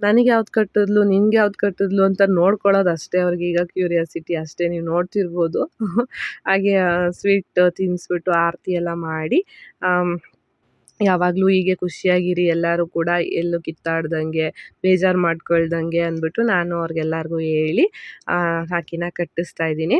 ನನಗೆ ಯಾವ್ದು ಕಟ್ಟಿದ್ಲು, ನಿನ್ಗೆ ಯಾವ್ದು ಕಟ್ಟಿದ್ಲು ಅಂತ ನೋಡ್ಕೊಳ್ಳೋದು ಅಷ್ಟೇ ಅವ್ರಿಗೆ. ಈಗ ಕ್ಯೂರಿಯಾಸಿಟಿ ಅಷ್ಟೇ, ನೀವು ನೋಡ್ತಿರ್ಬೋದು. ಹಾಗೆ ಸ್ವೀಟ್ ತಿನ್ನಿಸ್ಬಿಟ್ಟು ಆರತಿ ಎಲ್ಲ ಮಾಡಿ ಯಾವಾಗಲೂ ಹೀಗೆ ಖುಷಿಯಾಗಿರಿ, ಎಲ್ಲರೂ ಕೂಡ ಎಲ್ಲೂ ಕಿತ್ತಾಡ್ದಂಗೆ, ಬೇಜಾರು ಮಾಡ್ಕೊಳ್ದಂಗೆ ಅಂದ್ಬಿಟ್ಟು ನಾನು ಅವ್ರಿಗೆಲ್ಲರಿಗೂ ಹೇಳಿ ರಾಖಿನ ಕಟ್ಟಿಸ್ತಾ ಇದ್ದೀನಿ.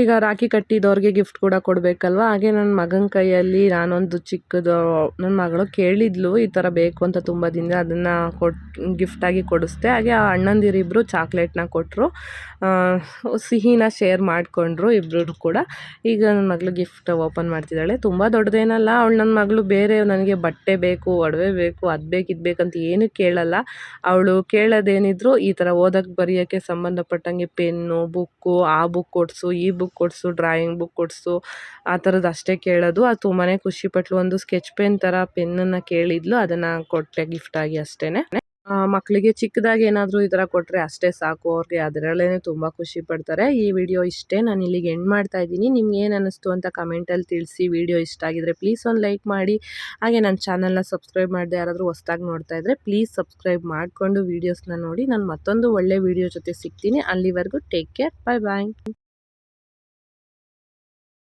ಈಗ ರಾಖಿ ಕಟ್ಟಿದವ್ರಿಗೆ ಗಿಫ್ಟ್ ಕೂಡ ಕೊಡಬೇಕಲ್ವ? ಹಾಗೆ ನನ್ನ ಮಗನ ಕೈಯಲ್ಲಿ ನಾನೊಂದು ಚಿಕ್ಕದು ನನ್ನ ಮಗಳು ಕೇಳಿದ್ಲು, ಈ ಥರ ಬೇಕು ಅಂತ ತುಂಬ ದಿನ ಅದನ್ನು ಕೊಟ್ ಗಿಫ್ಟಾಗಿ ಕೊಡಿಸ್ದೆ. ಹಾಗೆ ಆ ಅಣ್ಣಂದಿರಿಬ್ಬರು ಚಾಕ್ಲೇಟ್ನ ಕೊಟ್ಟರು ಸಿಹಿನ ಶೇರ್ ಮಾಡಿಕೊಂಡ್ರು ಇಬ್ಬರು ಕೂಡ. ಈಗ ನನ್ನ ಮಗಳು ಗಿಫ್ಟ್ ಓಪನ್ ಮಾಡ್ತಿದ್ದಾಳೆ. ತುಂಬ ದೊಡ್ಡದೇನಲ್ಲ, ಅವಳು ನನ್ನ ಮಗಳು ಬೇರೆ, ನನಗೆ ಬಟ್ಟೆ ಬೇಕು, ಒಡವೆ ಬೇಕು, ಅದು ಬೇಕು, ಇದು ಬೇಕಂತ ಏನೂ ಕೇಳಲ್ಲ. ಅವಳು ಕೇಳೋದೇನಿದ್ರು ಈ ಥರ ಓದಕ್ಕೆ ಬರೆಯೋಕ್ಕೆ ಸಂಬಂಧಪಟ್ಟಂಗೆ ಪೆನ್ನು, ಬುಕ್ಕು, ಆ ಬುಕ್ ಕೊಡಿಸು, ಈ ಬುಕ್ ಕೊಡಿಸು ಡ್ರಾಯಿಂಗ್ ಬುಕ್ ಕೊಡಿಸು, ಆ ಥರದ್ದು ಅಷ್ಟೇ ಕೇಳೋದು. ಅದು ತುಂಬಾ ಖುಷಿಪಟ್ಲು. ಒಂದು ಸ್ಕೆಚ್ ಪೆನ್ ಥರ ಪೆನ್ನನ್ನು ಕೇಳಿದ್ಲು. ಅದನ್ನು ಕೊಟ್ಟೆ ಆಗಿ ಅಷ್ಟೇ ಮಕ್ಕಳಿಗೆ ಚಿಕ್ಕದಾಗಿ ಏನಾದರೂ ಈ ಥರ ಕೊಟ್ಟರೆ ಅಷ್ಟೇ ಸಾಕು. ಅವ್ರಿಗೆ ಅದರಲ್ಲೇ ತುಂಬ ಖುಷಿ ಪಡ್ತಾರೆ. ಈ ವಿಡಿಯೋ ಇಷ್ಟೇ. ನಾನು ಇಲ್ಲಿಗೆ ಎಂಡ್ ಮಾಡ್ತಾ ಇದ್ದೀನಿ. ನಿಮ್ಗೆ ಏನು ಅನ್ನಿಸ್ತು ಅಂತ ಕಮೆಂಟಲ್ಲಿ ತಿಳಿಸಿ. ವಿಡಿಯೋ ಇಷ್ಟ ಆಗಿದ್ರೆ ಪ್ಲೀಸ್ ಒಂದು ಲೈಕ್ ಮಾಡಿ. ಹಾಗೆ ನನ್ನ ಚಾನಲ್ನ ಸಬ್ಸ್ಕ್ರೈಬ್ ಮಾಡದೆ ಯಾರಾದರೂ ಹೊಸ್ದಾಗಿ ನೋಡ್ತಾ ಇದ್ದರೆ ಪ್ಲೀಸ್ ಸಬ್ಸ್ಕ್ರೈಬ್ ಮಾಡಿಕೊಂಡು ವೀಡಿಯೋಸ್ನ ನೋಡಿ. ನಾನು ಮತ್ತೊಂದು ಒಳ್ಳೆ ವಿಡಿಯೋ ಜೊತೆ ಸಿಗ್ತೀನಿ. ಅಲ್ಲಿವರೆಗೂ ಟೇಕ್ ಕೇರ್ ಬಾಯ್ ಬಾಯ್